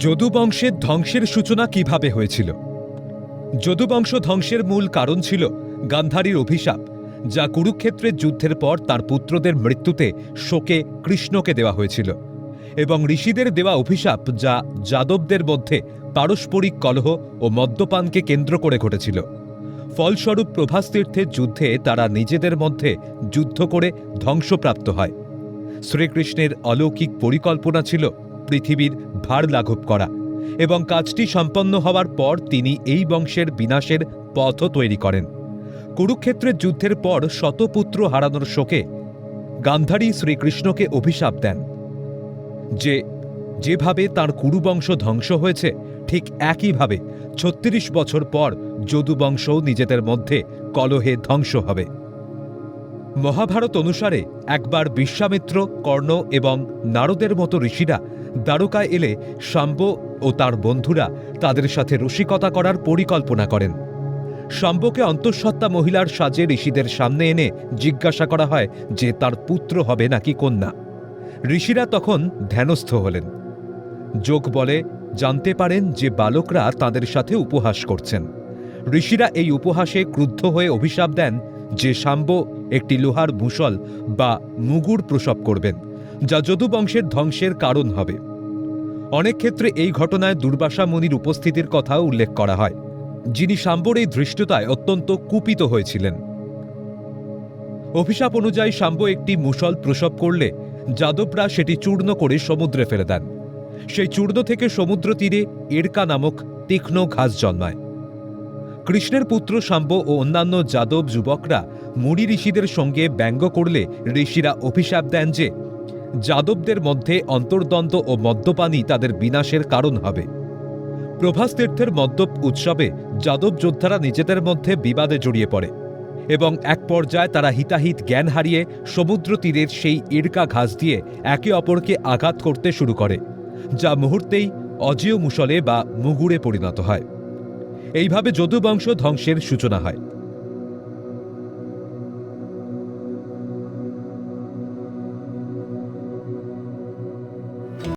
যদুবংশের ধ্বংসের সূচনা কীভাবে হয়েছিল? যদুবংশ ধ্বংসের মূল কারণ ছিল গান্ধারীর অভিশাপ, যা কুরুক্ষেত্রের যুদ্ধের পর তার পুত্রদের মৃত্যুতে শোকে কৃষ্ণকে দেওয়া হয়েছিল এবং ঋষিদের দেওয়া অভিশাপ, যা যাদবদের মধ্যে পারস্পরিক কলহ ও মদ্যপানকে কেন্দ্র করে ঘটেছিল। ফলস্বরূপ প্রভাস তীর্থের যুদ্ধে তারা নিজেদের মধ্যে যুদ্ধ করে ধ্বংসপ্রাপ্ত হয়। শ্রীকৃষ্ণের অলৌকিক পরিকল্পনা ছিল পৃথিবীর ভার লাঘব করা এবং কাজটি সম্পন্ন হওয়ার পর তিনি এই বংশের বিনাশের পথও তৈরি করেন। কুরুক্ষেত্রের যুদ্ধের পর শতপুত্র হারানোর শোকে গান্ধারী শ্রীকৃষ্ণকে অভিশাপ দেন। যে, যেভাবে তার কুরুবংশ ধ্বংস হয়েছে, ঠিক একইভাবে ছত্রিশ বছর পর যদুবংশও নিজেদের মধ্যে কলহে ধ্বংস হবে। মহাভারত অনুসারে একবার বিশ্বামিত্র, কর্ণ এবং নারদের মতো ঋষিরা দ্বারকায় এলে শাম্ব ও তার বন্ধুরা তাদের সাথে রসিকতা করার পরিকল্পনা করেন। শাম্বকে অন্তঃসত্ত্বা মহিলার সাজে ঋষিদের সামনে এনে জিজ্ঞাসা করা হয় যে তার পুত্র হবে নাকি কন্যা। ঋষিরা তখন ধ্যানস্থ হলেন। যোগ বলে, জানতে পারেন যে বালকরা তাদের সাথে উপহাস করছেন। ঋষিরা এই উপহাসে ক্রুদ্ধ হয়ে অভিশাপ দেন যে শাম্ব একটি লোহার মুসল বা মুগুর প্রসব করবেন। যা যদুবংশের ধ্বংসের কারণ হবে। অনেক ক্ষেত্রে এই ঘটনায় দুর্বাসা মুনির উপস্থিতির কথাও উল্লেখ করা হয়, যিনি সাম্বর এই ধৃষ্টতায় অত্যন্ত কুপিত হয়েছিলেন। অভিশাপ অনুযায়ী শাম্ব একটি মুসল প্রসব করলে যাদবরা সেটি চূর্ণ করে সমুদ্রে ফেলে দেন। সেই চূর্ণ থেকে সমুদ্র তীরে এরকা নামক তীক্ষ্ণ ঘাস জন্মায়। কৃষ্ণের পুত্র শাম্ব ও অন্যান্য যাদব যুবকরা মুনি ঋষিদের সঙ্গে ব্যঙ্গ করলে ঋষিরা অভিশাপ দেন যে যাদবদের মধ্যে অন্তর্দ্বন্দ্ব ও মদ্যপানই তাদের বিনাশের কারণ হবে। প্রভাস তীর্থের মদ্যপ উৎসবে যাদব যোদ্ধারা নিজেদের মধ্যে বিবাদে জড়িয়ে পড়ে এবং এক পর্যায়ে তারা হিতাহিত জ্ঞান হারিয়ে সমুদ্র তীরের সেই ইরকা ঘাস দিয়ে একে অপরকে আঘাত করতে শুরু করে, যা মুহূর্তেই অজেয় মুসলে বা মুগুরে পরিণত হয়। এইভাবে যদুবংশ ধ্বংসের সূচনা হয়।